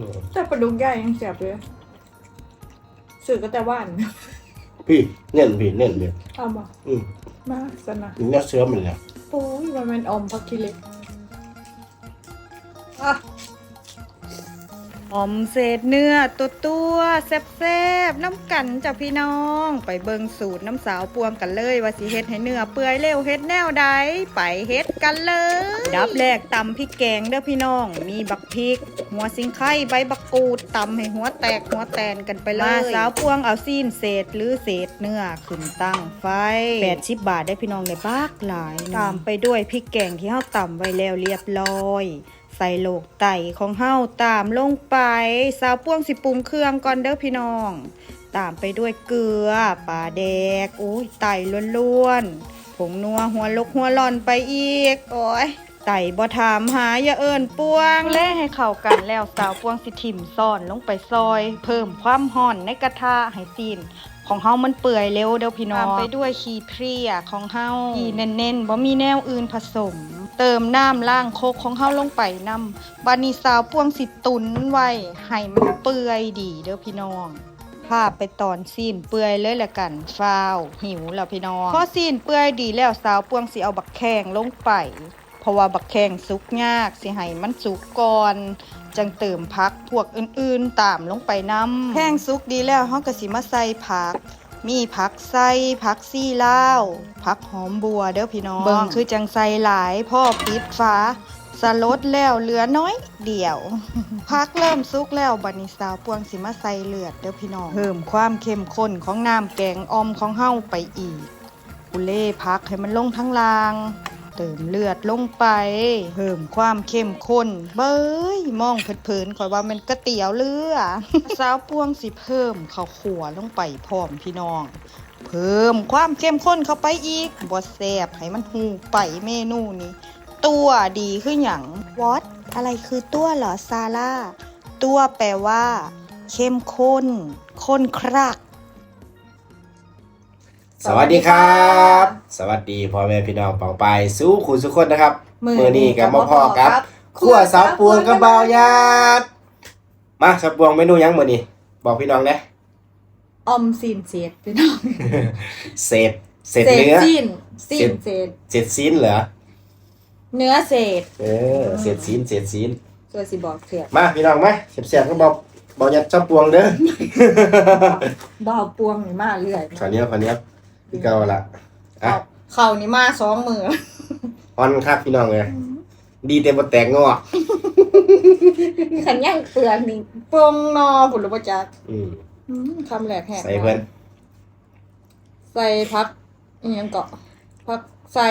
อืมแต่ปลาดุกใหญ่ยังเสียบเลยสื่อก็แต่ว่านพี่เน่นพี่เน่นเลยเอามาอืมมาสนะนี่น่าเชื้อมันเลยโอ้ยมันเป็นอมพักคิเล็กอะ ออมเศษเนื้อตัวตัวๆแซ่บๆน้ำกันจ้ะพี่น้อง ไปเบิงสูตรน้ำสาวปวงกันเลย ว่าสิเฮ็ดให้เนื้อเปื่อยเร็วเฮ็ดแนวใดไปเฮ็ดกันเลย ดับแรกตำพริกแกงเด้อพี่น้อง มีบักพริก หัวสิงไข่ใบบักกูดตำให้หัวแตกหัวแตนกันไปเลยมาสาวปวงเอาซีนเศษหรือเศษเนื้อขึ้นตั้งไฟ80บาทได้พี่น้องในบากหลายตามไปด้วยพริกแกงที่เฮาตำไว้แล้วเรียบร้อยใส่โหลกไต่ของเฮาตามลงไป สาวป้วงสิปรุงเครื่องก่อนเด้อพี่น้อง ตามไปด้วยเกลือปลาแดกโอ้ยไต่ล้วนๆผงนัวหัวลกหัวหลอนไปอีก โอ้ยไต่บ่ถามหาอย่าเอิญปวงแล่ให้เข้ากันแล้วสาวป้วงสิถิ่มซ่อนลงไปซอย เพิ่มความห่อนในกระทะให้ซีนของเฮามันเปื่อยเร็วเด้อพี่น้องตามไปด้วยขี้เพรียของเฮาขี้เน้นๆบ่มีแนวอื่นผสม เติมน้ำล้างโคกของเฮาลงไปนำบานีสาวพวงสิตุนไว้ให้มันเปื่อยดีเด้อพี่น้องพาไปตอนซีนเปื่อยเลยละกันฟาว หิวแล้วพี่น้องพอซีนเปื่อยดีแล้วสาวพวงสิเอาบักแข้งลงไป เพราะว่าบักแข้งสุกยากสิให้มันสุกก่อนจังเติมพักพวกอื่นๆตามลงไปนำแห้งสุกดีแล้วเฮาก็สิมาใส่ผัก มีผักไส้ผักซี่ลาวผักหอมบัวเด้อพี่น้องเบิ่งคือจังใส่หลายพ่อปิดฟ้าสลดแล้วเหลือน้อยเดียว พักเริ่มสุกแล้วบัดนี้สาวปวงสิมาใส่เลือดเด้อพี่น้องเพิ่มความเข้มข้นของน้ำแกงออมของเฮาไปอีกอุเล่พักให้มันลงทั้งราง เติมเลือดลงไป เพิ่มความเข้มข้น เบ้ยมองเผินๆคอยว่ามันก๋วยเตี๋ยวเรือสาวปวงสิเพิ่มข้าวขัวลงไปพร้อมพี่น้อง เพิ่มความเข้มข้นเข้าไปอีกบดแซบให้มันหูไปเมนูนี้ ตัวดีขึ้นอย่างวอตอะไรคือตัวเหรอซาร่า ตัวแปลว่า เข้มข้น ข้นครัก สวัสดีครับ สวัสดีพ่อแม่พี่น้องเป่าไปายสู้คุณสุกคนนะครับมื้อมือนี้กับนี้มาพ่อครับกับขั้วสาวปวงกับเบาวญาติมาสาวปวงเมนูหยังมือนี้บอกพี่น้องนะอมซีนเศษพี่น้องเศษเศษเนื้อซีนซีเศนษเศษเศษซีนเหรอเนื้อเศษเออเศษซีนเศษซีนตัวสิบอกเถื่อนมาพี่น้องมาเสียบๆก็บอกบอกยัดสาวปวงเด้อ บ่าวปวงนี่มาเรื่อยขาวเหนี้ยวขาวเหนี้ย วพี่เก่าละอะเอาเข่านี่มาสองมือออนครับพี่น้องเลยดีเต็มบแตกงอกขันย่างเปลือกนี่ปรุงนอผุนประจักอืมอืมคำแหลกแหกใส่เพิ่นใส่พักอหยังเกาะพักใส่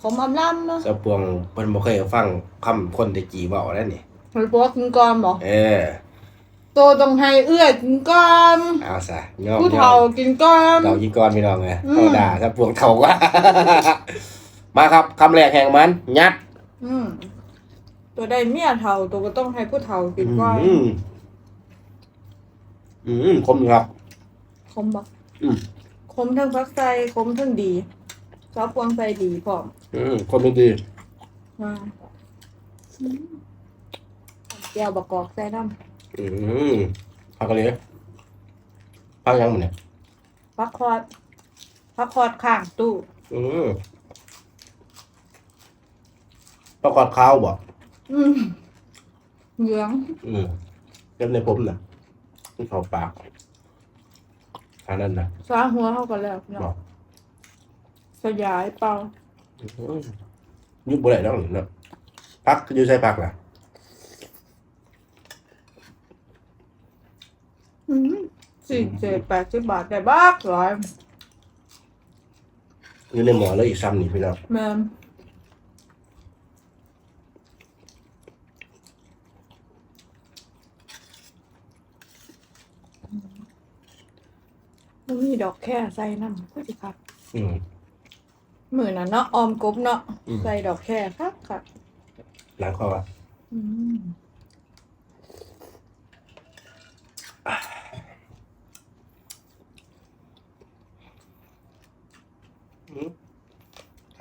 ผมอำล่ำเนาะสาวปวงเพิ่นบ่เคยฟังคำคนแตะกี้เว้าแล้วนี่หรือบอกกินก่อนบอกเออ โตต้องให้เอื้อยกินก่อนเอาซะยอมผู้ยอเฒ่ามกินก่อน เรายีกรพี่น้องไงอืม เขาด่าถ้าพวงเท่ากว่า มาครับคำแรกแห่งมัน ยัดอืมตัวใดเมียเฒ่าตัวก็ต้องให้ผู้เฒ่ากินก่อนอืมอืมคมอยู่ครับ คมบอกอืม คมทั้งพักใส่คมทั้งดีชอบพวงใส่ดีพร้อมอืมคมดีอ่า อืมเจียวบักกอกใส่น้อืมพักกันเลยพักยังหมดเนี่ยำพักคอดพักคอดข้างตู้อืมประกอบข้าวบ่อืมเหลืองอืมเก็บในผมน่ะที่เขาปากอันนั้นนะซ้าหัวเข้ากันแล้วเนาะบอก สยายเปล่า อืมยุบบ่ได้แล้วนี่เนาะพักคืออยู่ใส่พักล่ะ อืม สี่เจ็ดแปดสิบบาทได้บ้ากหลายอยู่ในหมอแล้วอีกซ้ำนี่พี่น้องแม่นมันมีดอกแค่ใส่น้ำก็สิครับอืมมือน่ะเนาะออมกบเนาะอืม ใส่ดอกแค่ครับครับหลังคออะ อืม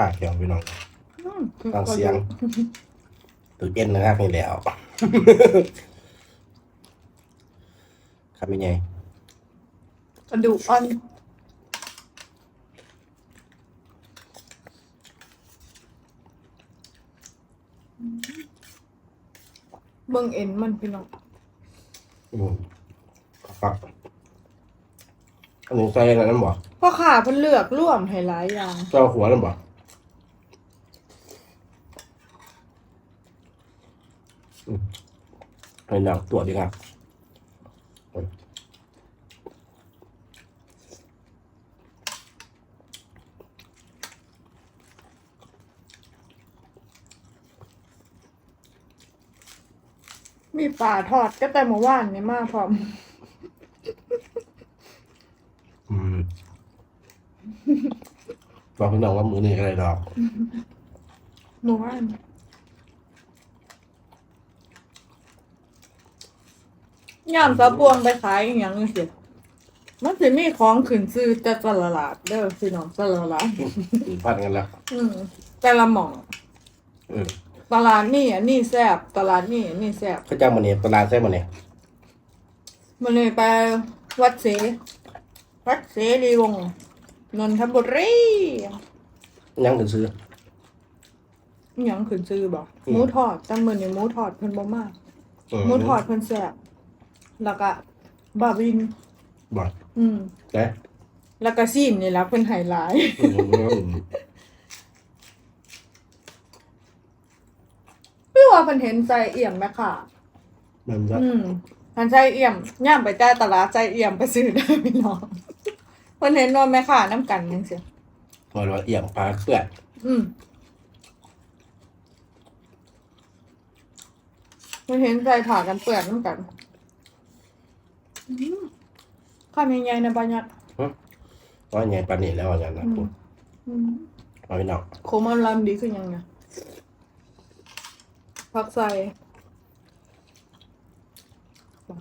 ขาเขียวพี่น้องอืมฟังเสียงตื่นเต้นนะครับนี่แหล้วทำยังไงกระดูกอ่อนเบิ่งเอ็นมันพี่น้องอืมครับอันนี้ใส่อะไรนั่นบ่พ่อขาเพิ่นเลือกร่วมให้หลายอย่างเจ้าหัวนั่นบ่อืม ให้หนังตัวดีครับมีปลาทอดก็แต่เมื่อวานนี่มาพร้อมอืมบอกพี่น้องว่ามือนี่อะไรดอกเมื่อวาน ยามสะบวงไปขายอหย่างนี้สิมันสิมีของขึ้นซื้อแต่ตลาดเด้อพี่น้องตลาดอืมพันกันแล้วอืมแต่ละหม่อง เออตลาดนี่อันนี้แซ่บตลาดนี่อันนี้แซ่บเขาจ้างมันเนี่ยตลาดใช่มันเนี่ยมันเลยไปวัดเสวัดเสรีวงศ์นนทบุรียังถึงซื้ออหยังขึ้นซื้อบอกอืม หมูทอดตั้งมือนี่หมูทอดเพิ่นบ่มากมหมูทอดเพิ่นแซ่บ แล้วก็บาบิน บ่อืมนะแล้วก็ซีมนี่ละเพิ่นให้หลายอืมพี่ว่าเพิ่นเห็นใจเอี่ยมไหมค่ะ มันจะอืมทันใจเอี่ยมย่ามไปใต้ตลาดใจเอี่ยมไปซื้อได้พี่น้องเพิ่นเห็นว่าแม่ค้าน้ำกันจังซี่พอเราเอี่ยมปลาเปื่อนอืมเพิ่นเห็นใจผ่ากันเปื่อนน้ำกันอืม ข้ามยังไงนะบัญญัติว่าไงปลานี่แล้วว่าอย่างนั้นอืมอืมเอาพี่น้องโคมันลำดีขึ้นยังไงผักใส่ว้า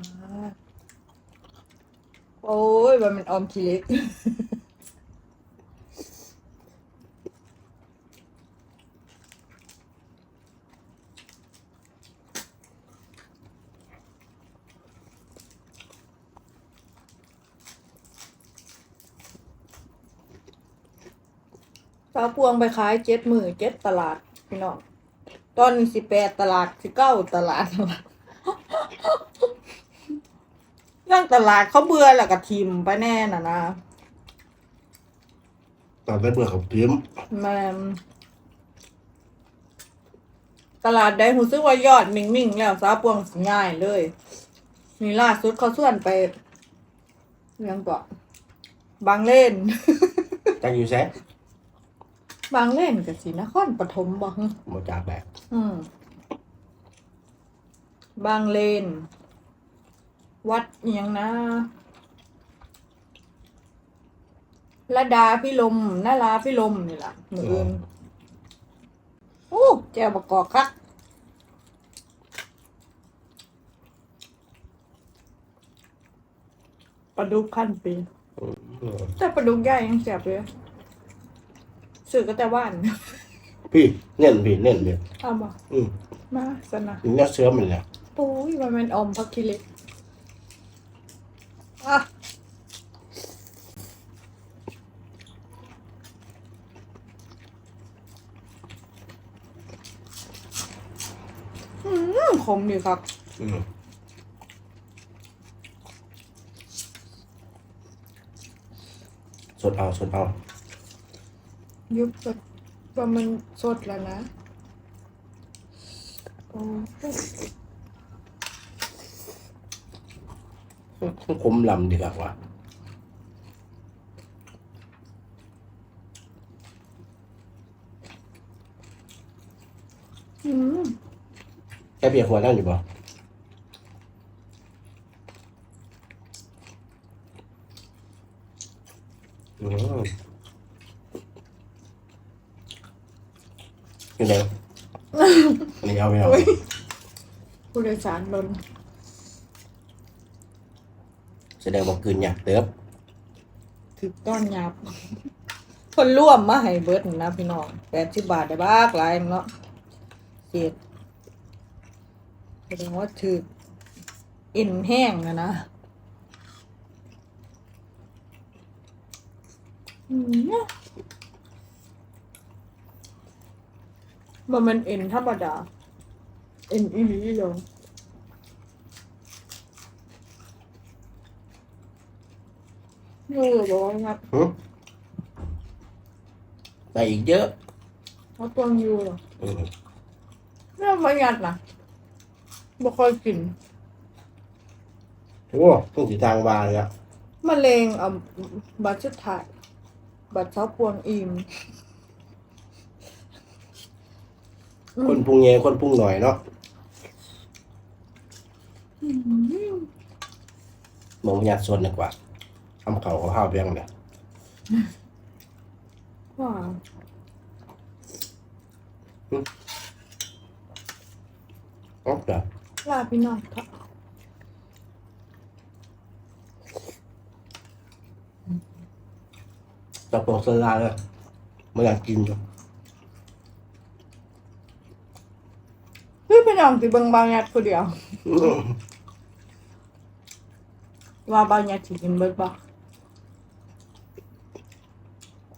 โอ้ยมันเป็นออมทีเล็ก สาวพวงไปขายเจ็ดมือเจ็ดตลาดพี่น้องตอนนี้สิแปดตลาดสิเก้าตลาดเรื่องตลาดเขาเบื่อแล้วก็ทีมไปแน่น่ะนะตอนได้เบื่อกับทีมแม่นตลาดใดหูซึกว่ายอดมิ่งๆแล้วสาวพวงสิง่ายเลยนี่ล่าสุดเขาส่วนไปเรื่องก่อนบางเล่นจังอยู่แซ่ บางเล่นกับสีนครปฐมบ่ฮึหมดจากแบบอืมบางเลน วัดอหยังนะระดาพิลมนาราพิลมนี่ล่ะมืออื่นโอ้แจวบกกอกคักปลาดุกขั้นปีอืมแต่ปลาดุกใหญ่ยังแสบเลย สื่อก็แต่ว่านพี่เน่นพี่เน่นพี่เอามาอืมมาสนะนี่น่าเชื้อมันแหละปุ้ยมันเป็นออมพักคิเล็กอะอืมขมดีครับ อืมสดเอาสดเอา ยุบสดว่ามันสดแล้วนะโอ้คมลำดีกว่าอืมแค่เพียงหัวนั่งอยู่บ่อื ยังนนี้เอาไม่เอาผู้โดยสารลนแสดงบอกคืนหยาบเติบถือก้อนหยาบคนร่วมมาให้เบิร์ดนะพี่น้องแปดสิบบาทได้บ้ากหลายเนาะเจ็ดแสดงว่าถืออินแห้งนะนะอืม มันมันเอ็นธรรมดา เอ็นอีหลีเลยนี่บอกว่างับหึแต่อีกเยอะเขาตัวอยู่เหรออืมไม่เอามายัดนะบ่ค่อยกินโอ้เพิ่งสีทางวางเลยอะ มะเร็งอะบัตรชุดถ่ายบัตรเช้าพวงอิ่มอื คนมพุงเงคนพุงหน่อยเนาะอืมมองพยาส่วนดีกว่าทำเขาเขาข้าวเบี้ยงเนี่ยว้าอ๋อเดี๋ยวลาพี่น้องค่ะจะโปรสลาเลยไม่อยากกินจ้ะ เฮ้ยพี่ น้องสิเบิ่งบางยัดผู้เดียวอืมว่าบางยัดสิกินเบิดบ่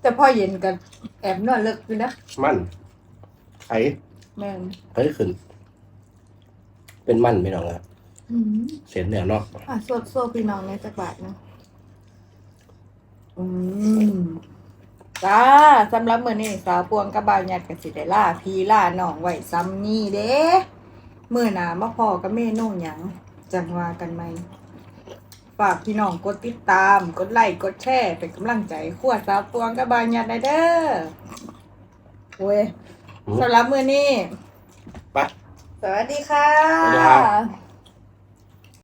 แต่พอเย็นกันแอบนอนเลิกอยู่นะมันไข่แม่นไข่ขึ้น เป็นมันไม่น้องอะอืมเสร็จแล้วเนาะอะสวดโซ่พี่น้องในจักบาทนะอืมจ้าสำหรับมื้อนี้สาวปวงกับบางยัดก็สิได้ลาพี่ลาน้องไว้ซ้ำนี่เด้ มื้อหน้ามาพอกับเมนูหยังจังว่ากันไหมฝากพี่น้องกดติดตาม กดไลค์กดแชร์เป็นกำลังใจขั้วสาวปวงกับบางยัดได้เด้อโอ้ยอืมสำหรับมื้อนี้ ไป สวัสดีค่ะ สวัสดีครับ